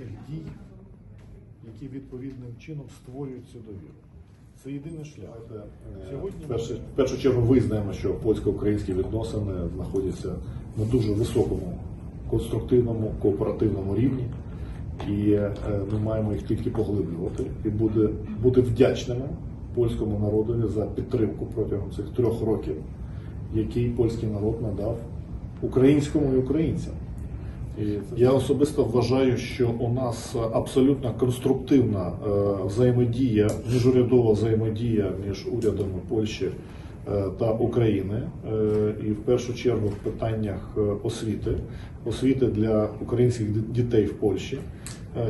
конкретних дій, які відповідним чином створюють цю довіру. Це єдиний шлях. Сьогодні В першу, в першу чергу визнаємо, що польсько-українські відносини знаходяться на дуже високому конструктивному кооперативному рівні, і е, ми маємо їх тільки поглиблювати і буде бути вдячними польському народові за підтримку протягом цих трьох років, який польський народ надав українському і українцям. Я особисто вважаю, що у нас абсолютно конструктивна е, взаємодія, міжурядова взаємодія між урядами Польщі е, та України, Е, і в першу чергу в питаннях освіти, освіти для українських дітей в Польщі.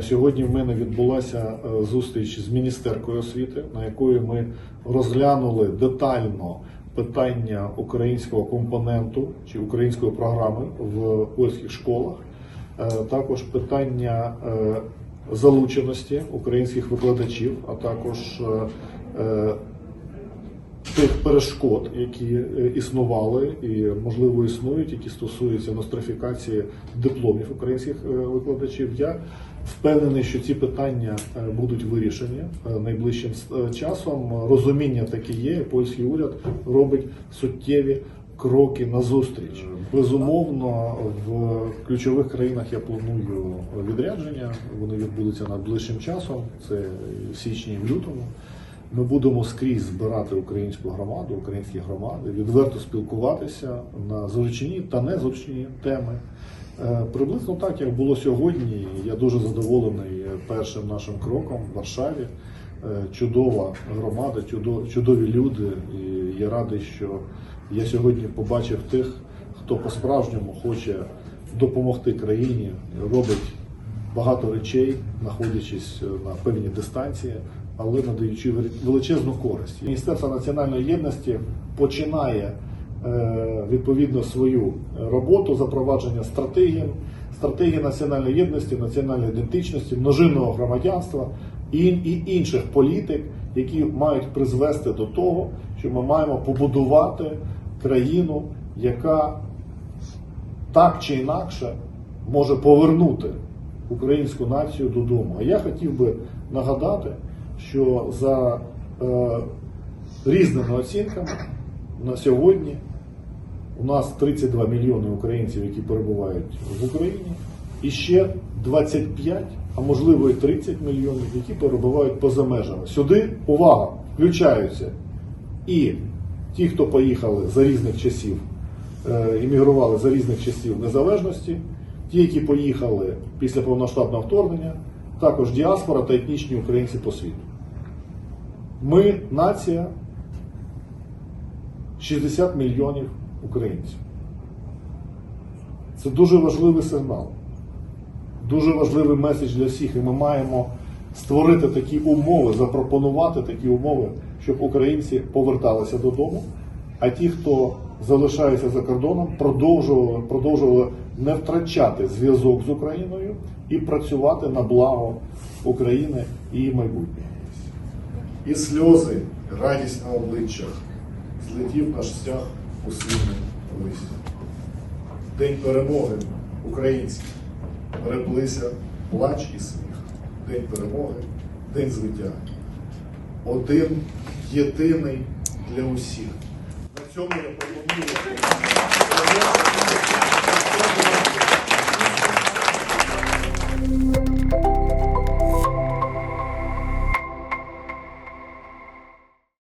Сьогодні в мене відбулася зустріч з міністеркою освіти, на якої ми розглянули детально питання українського компоненту чи української програми в польських школах. Е, Також питання е, залученості українських викладачів, а також е, тих перешкод, які існували і можливо існують, які стосуються нострифікації дипломів українських викладачів. Я впевнений, що ці питання будуть вирішені найближчим часом. Розуміння таке є. Польський уряд робить суттєві кроки назустріч. Безумовно, в ключових країнах я планую відрядження. Вони відбудуться найближчим часом. Це січні і в лютому. Ми будемо скрізь збирати українську громаду, українські громади, відверто спілкуватися на зручні та незручні теми. Е, Приблизно так, як було сьогодні. Я дуже задоволений першим нашим кроком в Варшаві. Е, Чудова громада, чудові люди. І я радий, що я сьогодні побачив тих, хто по-справжньому хоче допомогти країні, робить багато речей, знаходячись на певній дистанції, але надаючи величезну користь. Міністерство національної єдності починає е, відповідно свою роботу запровадження стратегії, стратегії національної єдності, національної ідентичності, множинного громадянства і інших політик, які мають призвести до того, що ми маємо побудувати країну, яка так чи інакше може повернути українську націю додому. А я хотів би нагадати, що за е, різними оцінками на сьогодні у нас 32 мільйони українців, які перебувають в Україні, і ще 25, а можливо і 30 мільйонів, які перебувають поза межами. Сюди увага, включаються і ті, хто поїхали за різних часів, е, іммігрували за різних часів незалежності, ті, які поїхали після повноштабного вторгнення, також діаспора та етнічні українці по світу. Ми нація 60 мільйонів українців. Це дуже важливий сигнал, дуже важливий меседж для всіх. І ми маємо створити такі умови, запропонувати такі умови, щоб українці поверталися додому, а ті, хто залишається за кордоном, продовжували, продовжували не втрачати зв'язок з Україною і працювати на благо України і її майбутнього. І сльози, радість на обличчях злетів наш стяг у світлий лисі. День перемоги український. Переплися плач і сміх. День перемоги, День злиття. Один єдиний для усіх. На цьому я пропоную.